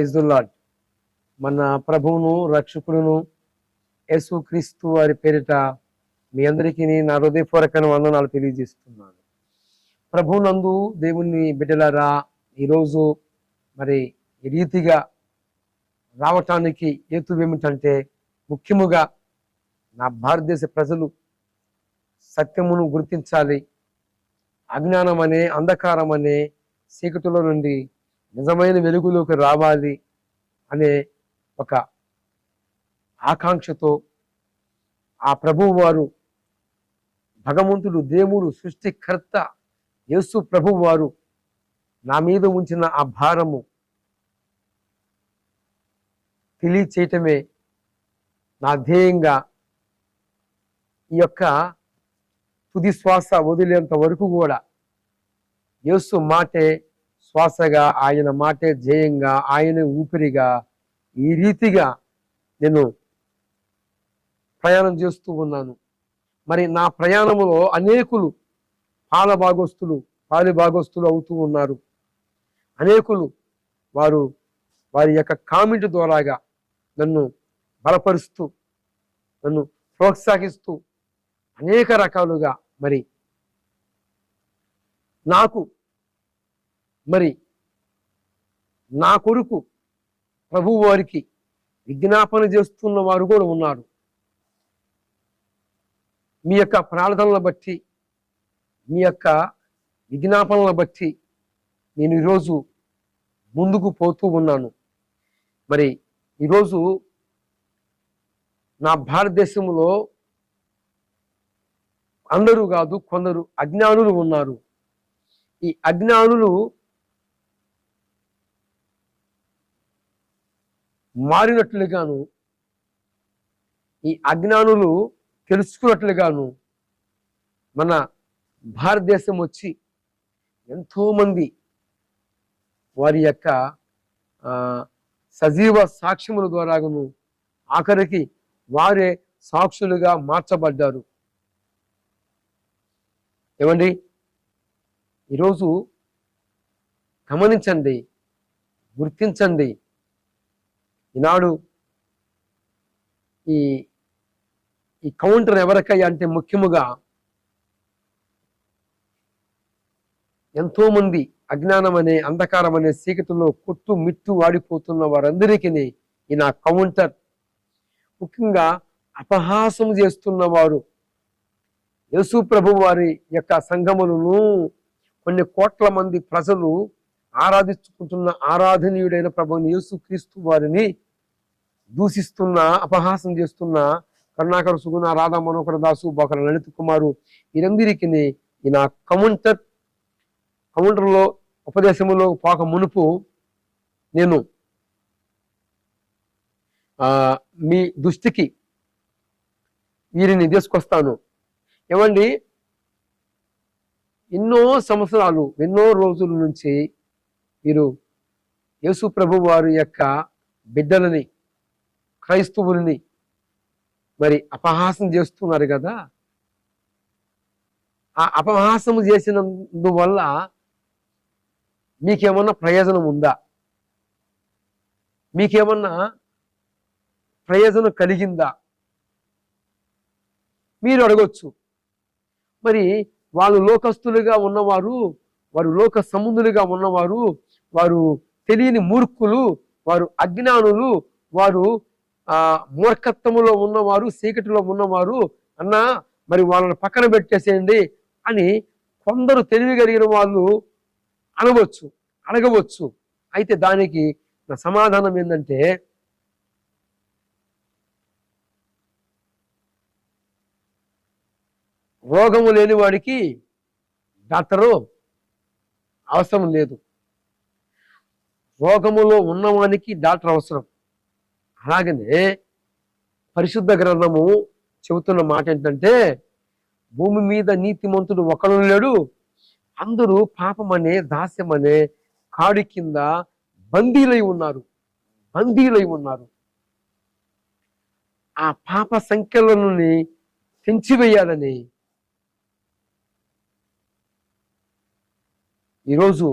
ఫైజుల్లాడ్ మన ప్రభువును రక్షకుడును యేసు క్రీస్తు వారి పేరిట మీ అందరికీ నా హృదయపూర్వకమైన వందనాలు తెలియజేస్తున్నాను. ప్రభునందు దేవుని బిడ్డలారా ఈరోజు మరి ఈ రీతిగా రావటానికి హేతు ఏమిటంటే ముఖ్యముగా నా భారతదేశ ప్రజలు సత్యమును గుర్తించాలి. అజ్ఞానం అనే అంధకారం అనే చీకటిలో నుండి నిజమైన వెలుగులోకి రావాలి అనే ఒక ఆకాంక్షతో ఆ ప్రభువు వారు భగవంతుడు దేవుడు సృష్టికర్త యేసు ప్రభు వారు నా మీద ఉంచిన ఆ భారము తెలియచేయటమే నా ధ్యేయంగా ఈ యొక్క తుది శ్వాస వదిలేంత వరకు కూడా యేసు మాటే శ్వాసగా ఆయన మాటే ధ్యేయంగా ఆయన ఊపిరిగా ఈ రీతిగా నేను ప్రయాణం చేస్తూ ఉన్నాను. మరి నా ప్రయాణంలో అనేకులు పాల భాగస్తులు పాలి భాగస్తులు అవుతూ ఉన్నారు. అనేకులు వారు వారి యొక్క కామెంట్ ద్వారాగా నన్ను బలపరుస్తూ నన్ను ప్రోత్సహిస్తూ అనేక రకాలుగా మరి నాకు మరి నా కొడుకు ప్రభు వారికి విజ్ఞాపన చేస్తున్న వారు కూడా ఉన్నారు. మీ యొక్క ప్రార్థనలను బట్టి మీ యొక్క విజ్ఞాపనలను బట్టి నేను ఈరోజు ముందుకు పోతూ ఉన్నాను. మరి ఈరోజు నా భారతదేశంలో అందరూ కాదు కొందరు అజ్ఞానులు ఉన్నారు. ఈ అజ్ఞానులు మారినట్లుగాను ఈ అజ్ఞానులు తెలుసుకున్నట్లుగాను మన భారతదేశం వచ్చి ఎంతోమంది వారి యొక్క సజీవ సాక్ష్యముల ద్వారాను ఆఖరికి వారే సాక్షులుగా మార్చబడ్డారు. ఏమండి? ఈరోజు గమనించండి గుర్తించండి. ఈనాడు ఈ ఈ కౌంటర్ ఎవరికై అంటే ముఖ్యముగా ఎంతోమంది అజ్ఞానం అనే అంధకారం అనే సీకటిలో కొట్టు మిట్టు వాడిపోతున్న వారందరికీ ఈ నా కౌంటర్. ముఖ్యంగా అపహాసం చేస్తున్న వారు. యేసు ప్రభు వారి యొక్క సంఘములను కొన్ని కోట్ల మంది ప్రజలు ఆరాధించుకుంటున్న ఆరాధనీయుడైన ప్రభుని యేసు క్రీస్తు వారిని దూషిస్తున్న అపహాసం చేస్తున్న కరుణాకర సుగుణ రాధా మనోహర దాసు బొకర లలిత్ కుమారు వీరందరికీ ఈ నా కౌంటర్ కౌంటర్లో ఉపదేశంలో పోక మునుపు నేను మీ దృష్టికి వీరిని తీసుకొస్తాను. ఏమండి? ఎన్నో సంవత్సరాలు ఎన్నో రోజుల నుంచి వీరు యేసు ప్రభు వారి యొక్క బిడ్డలని క్రైస్తవుల్ని మరి అపహాసం చేస్తున్నారు కదా? ఆ అపహాసం చేసినందువల్ల మీకేమన్నా ప్రయోజనం ఉందా? మీకేమన్నా ప్రయోజనం కలిగిందా? మీరు అడగొచ్చు. మరి వాళ్ళు లోకస్తులుగా ఉన్నవారు వారు లోక సముద్రులుగా ఉన్నవారు వారు తెలియని మూర్ఖులు వారు అజ్ఞానులు వారు ఆ మూర్ఖత్వములో ఉన్నవారు చీకటిలో ఉన్నవారు అన్న మరి వాళ్ళని పక్కన పెట్టేసేయండి అని కొందరు తెలివి కలిగిన వాళ్ళు అనవచ్చు అడగవచ్చు. అయితే దానికి నా సమాధానం ఏంటంటే రోగము లేని వాడికి డాక్టరు అవసరం లేదు. రోగములో ఉన్నవానికి డాక్టర్ అవసరం. అలాగనే పరిశుద్ధ గ్రంథము చెబుతున్న మాట ఏంటంటే భూమి మీద నీతిమంతుడు ఒకడు లేడు అందరూ పాపమనే దాస్యమనే కాడి కింద బందీలై ఉన్నారు. బందీలై ఉన్నారు. ఆ పాప సంఖ్యలను పెంచివేయాలని ఈరోజు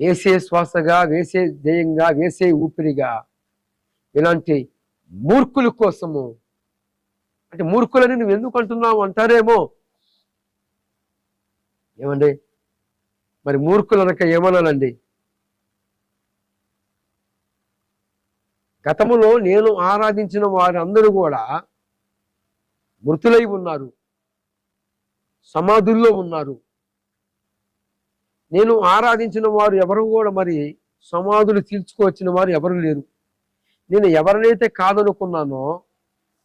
వేసే శ్వాసగా వేసే ధ్యేయంగా వేసే ఊపిరిగా ఇలాంటి మూర్ఖుల కోసము. అంటే మూర్ఖులని నువ్వు ఎందుకు అంటున్నావు అంటారేమో? ఏమండి? మరి మూర్ఖులు అనక ఏమనాలండి? గతములో నేను ఆరాధించిన వారందరూ కూడా మృతులై ఉన్నారు. సమాధుల్లో ఉన్నారు. నేను ఆరాధించిన వారు ఎవరు కూడా మరి సమాధులు తీర్చుకోవచ్చిన వారు ఎవరు లేరు. నేను ఎవరినైతే కాదనుకున్నానో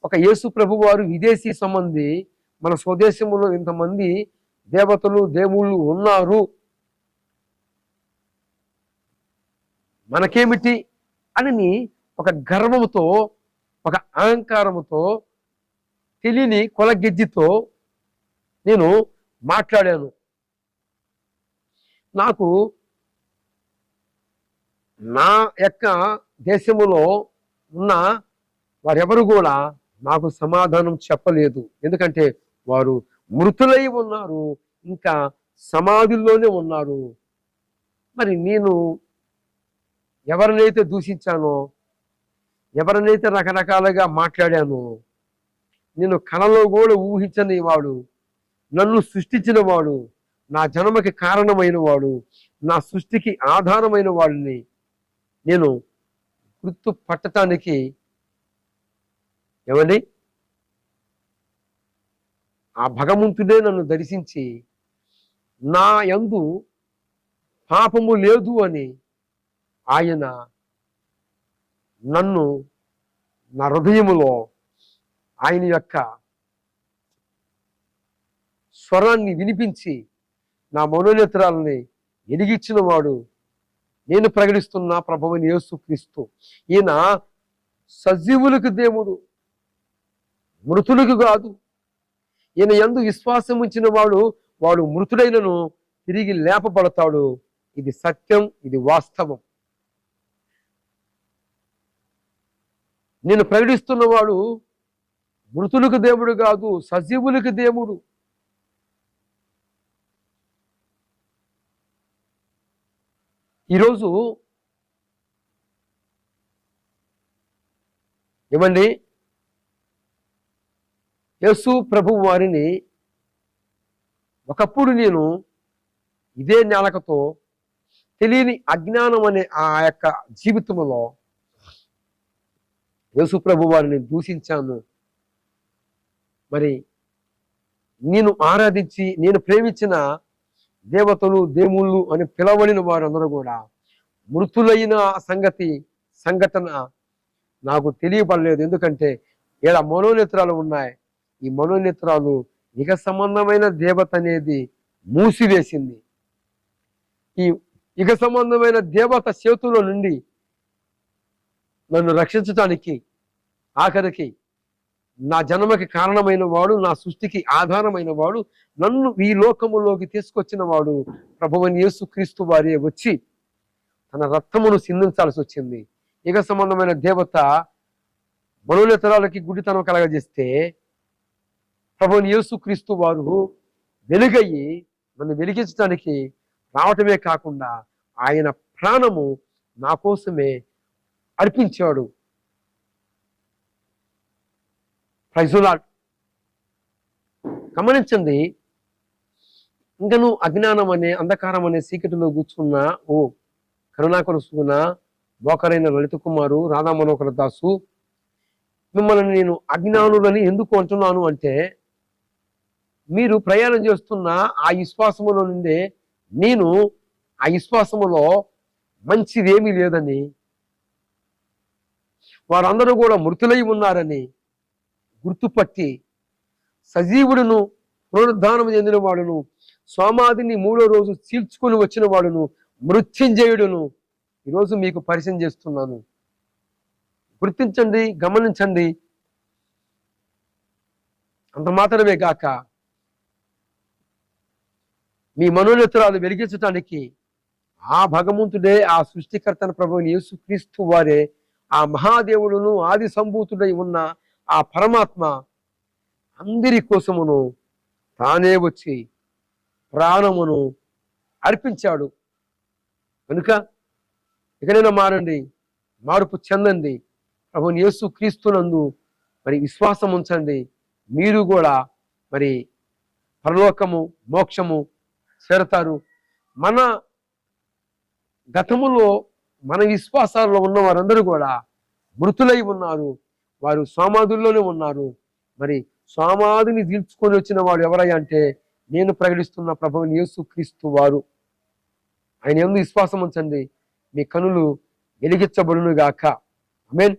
ఒక యేసు ప్రభు వారు విదేశీ సంబంధి మన స్వదేశంలో ఇంతమంది దేవతలు దేవుళ్ళు ఉన్నారు. మనకేమిటి అని ఒక గర్వముతో ఒక అహంకారంతో తెలియని కొలగిజ్జితో నేను మాట్లాడాను. నాకు నా యొక్క దేశములో ఉన్న వారెవరు కూడా నాకు సమాధానం చెప్పలేదు. ఎందుకంటే వారు మృతులై ఉన్నారు ఇంకా సమాధుల్లోనే ఉన్నారు. మరి నేను ఎవరినైతే దూషించానో ఎవరినైతే రకరకాలుగా మాట్లాడానో నేను కళలో కూడా ఊహించని వాడు నన్ను సృష్టించిన వాడు నా జన్మకి కారణమైన వాడు నా సృష్టికి ఆధారమైన వాడిని నేను గుర్తు పట్టటానికి ఏమండి? ఆ భగవంతుడే నన్ను దర్శించి నా యందు పాపము లేదు అని ఆయన నన్ను నా హృదయములో ఆయన యొక్క స్వరాన్ని వినిపించి నా మనోనేత్రాలని ఎదిగించిన వాడు నేను ప్రకటిస్తున్న ప్రభువుని యేసుక్రీస్తు ఈయన సజీవులకు దేవుడు మృతులకు కాదు. ఈయన ఎందు విశ్వాసం ఉంచిన వాడు వాడు మృతుడైనను తిరిగి లేపబడతాడు. ఇది సత్యం ఇది వాస్తవం. నేను ప్రకటిస్తున్నవాడు మృతులకు దేవుడు కాదు సజీవులకు దేవుడు. ఈరోజు ఏమండి? యేసు ప్రభు వారిని ఒకప్పుడు నేను ఇదే నేలకతో తెలియని అజ్ఞానం అనే ఆ యొక్క జీవితంలో యేసు ప్రభు వారిని దూషించాను. మరి నేను ఆరాధించి నేను ప్రేమించిన దేవతలు దేవుళ్ళు అని పిలవడిన వారందరూ కూడా మృతులైన సంగతి సంఘటన నాకు తెలియపడలేదు. ఎందుకంటే ఈడ మనోనేత్రాలు ఉన్నాయి. ఈ మనోనేత్రాలు ఇక సంబంధమైన దేవత అనేది మూసివేసింది. ఈ ఇక సంబంధమైన దేవత చేతుల నుండి నన్ను రక్షించటానికి ఆఖరికి నా జన్మకి కారణమైన వాడు నా సృష్టికి ఆధారమైన వాడు నన్ను ఈ లోకములోకి తీసుకొచ్చిన వాడు ప్రభువని యేసు క్రీస్తు వారి వచ్చి తన రక్తమును సిందించాల్సి వచ్చింది. ఇక సంబంధమైన దేవత మనోనేతరాలకి గుడితనం కలగజేస్తే ప్రభుని యేసు క్రీస్తు వారు వెలుగయ్యి నన్ను వెలిగించడానికి రావటమే కాకుండా ఆయన ప్రాణము నా కోసమే అర్పించాడు. ప్రైజులాడ్ గమనించండి ఇంకా నువ్వు అజ్ఞానం అనే అంధకారం అనే సీకటిలో కూర్చున్న ఓ కరుణాకర సుగుణ బోకరైన లలిత కుమారు రాధా మనోహర దాసు మిమ్మల్ని నేను అజ్ఞానులని ఎందుకు అంటున్నాను అంటే మీరు ప్రయాణం చేస్తున్న ఆ విశ్వాసములో నుండే నేను ఆ విశ్వాసములో మంచిదేమీ లేదని వారందరూ కూడా మృతులై ఉన్నారని గుర్తుపట్టి సజీవుడును పునరుద్ధానం చెందిన వాడును సోమాదిని మూడో రోజు చీల్చుకొని వచ్చిన వాడును మృత్యుంజయుడును. ఈరోజు మీకు పరిచయం చేస్తున్నాను. గుర్తించండి గమనించండి. అంత మాత్రమే కాక మీ మనోనేతరాలు వెలిగించడానికి ఆ భగవంతుడే ఆ సృష్టికర్తన ప్రభువుని యేసుక్రీస్తు వారే ఆ మహాదేవుడును ఆది సంభూతుడై ఉన్న ఆ పరమాత్మ అందరి కోసమును తానే వచ్చి ప్రాణమును అర్పించాడు. కనుక ఇకనైనా మారండి మార్పు చెందండి. ప్రభుని యేసు క్రీస్తునందు మరి విశ్వాసం ఉంచండి. మీరు కూడా మరి పరలోకము మోక్షము చేరతారు. మన గతములో మన విశ్వాసాల్లో ఉన్న వారందరూ కూడా మృతులై ఉన్నారు. వారు సమాధుల్లోనే ఉన్నారు. మరి సమాధిని తీర్చుకొని వచ్చిన వాడు ఎవరయ్యా అంటే నేను ప్రకటిస్తున్న ప్రభువుని యేసు క్రీస్తు వారు. ఆయన ఎందు విశ్వాసం ఉంచండి. మీ కనులు వెలిగించబడును గాక ఆమేన్.